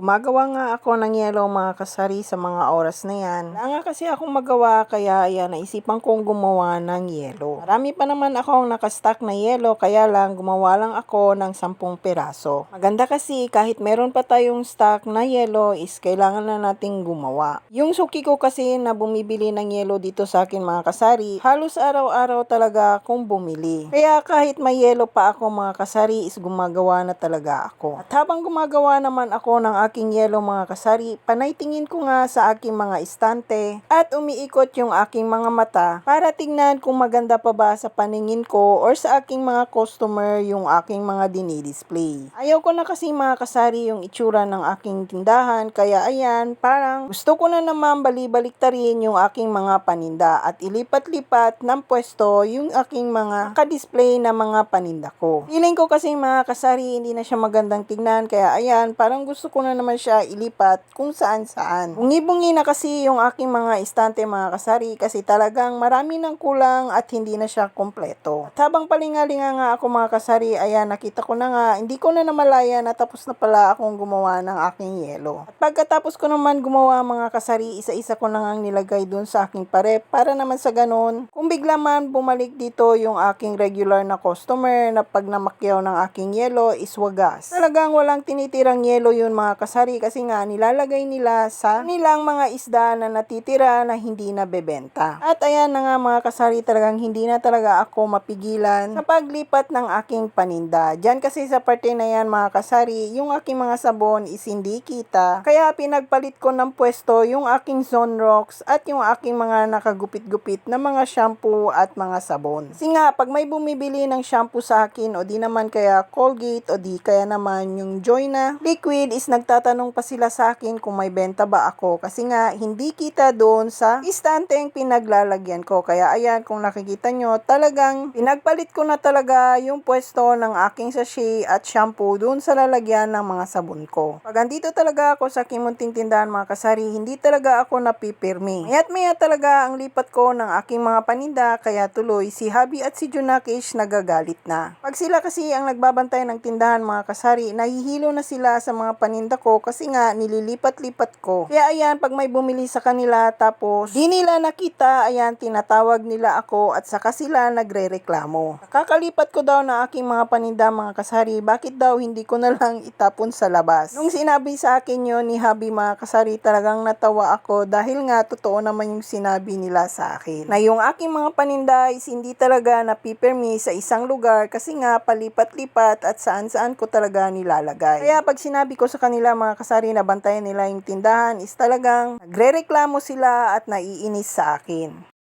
Gumagawa nga ako ng yellow mga kasari sa mga oras na yan. Wala nga kasi akong magawa kaya ayan, naisipan kong gumawa ng yellow. Marami pa naman akong nakastock na yellow kaya lang gumawa lang ako ng 10 piraso. Maganda kasi kahit meron pa tayong stock na yellow is kailangan na nating gumawa. Yung suki ko kasi na bumibili ng yellow dito sa akin mga kasari, halos araw-araw talaga akong bumili. Kaya kahit may yellow pa ako mga kasari is gumagawa na talaga ako. At habang gumagawa naman ako ng aking yellow mga kasari, panay tingin ko nga sa aking mga istante at umiikot yung aking mga mata para tingnan kung maganda pa ba sa paningin ko or sa aking mga customer yung aking mga dinidisplay. Ayaw ko na kasi mga kasari yung itsura ng aking tindahan kaya ayan, parang gusto ko na naman balibaliktarin yung aking mga paninda at ilipat-lipat ng pwesto yung aking mga ka-display na mga paninda ko. Feeling ko kasi mga kasari hindi na siya magandang tignan kaya ayan, parang gusto ko na naman siya ilipat kung saan saan. Bungi-bungi na kasi yung aking mga istante mga kasari kasi talagang marami ng kulang at hindi na siya kompleto. At habang palingalinga nga ako mga kasari, ayan nakita ko na nga, hindi ko na namalaya na tapos na pala akong gumawa ng aking yelo. At pagkatapos ko naman gumawa mga kasari, isa-isa ko na nga nilagay dun sa aking pare para naman sa ganun, kung bigla man bumalik dito yung aking regular na customer na pag namakyaw ng aking yelo is wagas. Talagang walang tinitirang yelo yun mga kasari kasi nga nilalagay nila sa nilang mga isda na natitira na hindi na bebenta. At ayan na nga mga kasari talagang hindi na talaga ako mapigilan sa paglipat ng aking paninda. Diyan kasi sa parte na yan mga kasari, yung aking mga sabon is hindi kita. Kaya pinagpalit ko ng pwesto yung aking Zone Rocks at yung aking mga nakagupit-gupit na mga shampoo at mga sabon. Kasi nga, pag may bumibili ng shampoo sa akin o di naman kaya Colgate o di kaya naman yung Joy na liquid is nagtatanong pa sila sa akin kung may benta ba ako. Kasi nga, hindi kita doon sa istante ang pinaglalagyan ko. Kaya ayan, kung nakikita nyo, talagang pinagpalit ko na talaga yung pwesto ng aking sachet at shampoo doon sa lalagyan ng mga sabon ko. Pag andito talaga ako sa kimunting tindahan mga kasari, hindi talaga ako napipirmi. Maya't maya talaga ang lipat ko ng aking mga paninda, kaya tuloy si Habi at si Junakish nagagalit na. Pag sila kasi ang nagbabantay ng tindahan mga kasari, nahihilo na sila sa mga paninda ko kasi nga nililipat-lipat ko. Kaya ayan, pag may bumili sa kanila tapos di nila nakita, ayan, tinatawag nila ako at saka sila nagre-reklamo. Kakalipat ko daw ng aking mga paninda mga kasari, bakit daw hindi ko na lang itapon sa labas? Nung sinabi sa akin yon ni Habi mga kasari, talagang natawa ako dahil nga totoo naman yung sinabi nila sa akin. Na yung aking mga paninda is hindi talaga napipirmi sa isang lugar kasi nga palipat-lipat at saan-saan ko talaga nilalagay. Kaya pag sinabi ko sa kanila mga kasari na bantayan nila yung tindahan is talagang nagre-reklamo sila at naiinis sa akin.